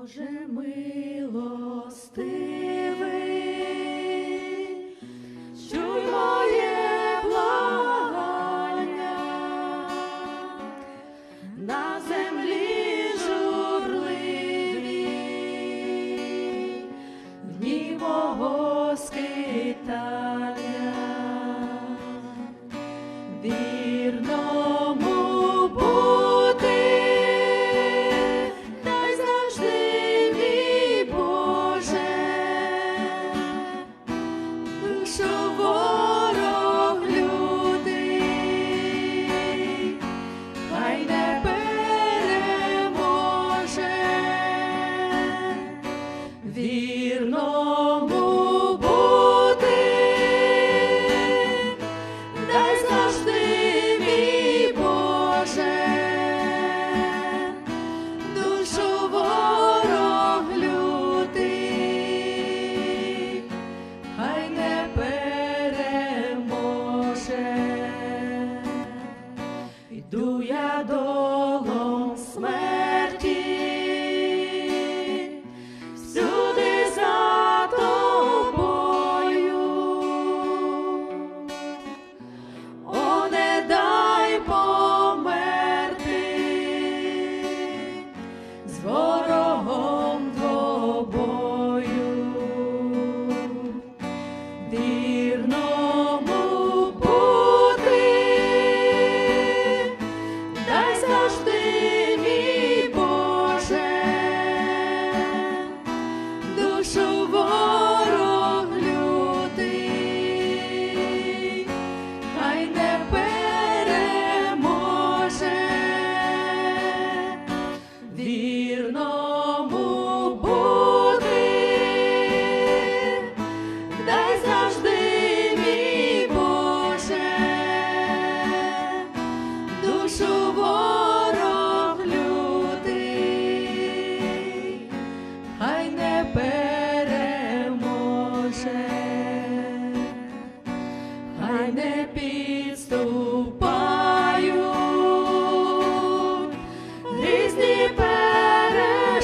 Боже милостивий, чуй моє благання, на землі журливі, дні мого скитання. Criador. хай не підступають. Різні перешкоди,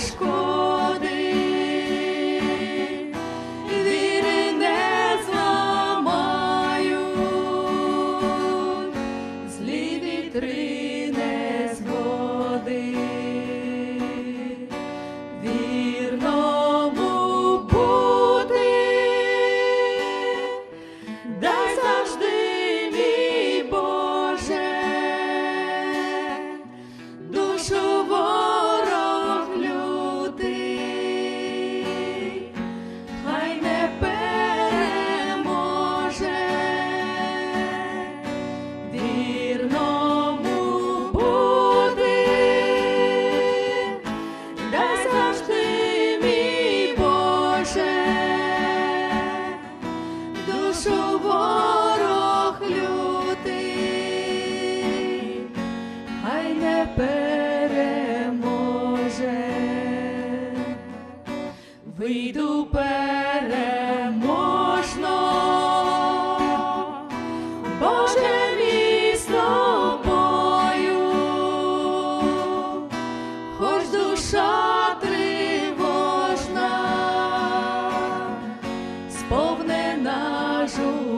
віри не зламають, злі вітри не переможно, Боже з тобою, хоч душа тривожна, сповнена жу.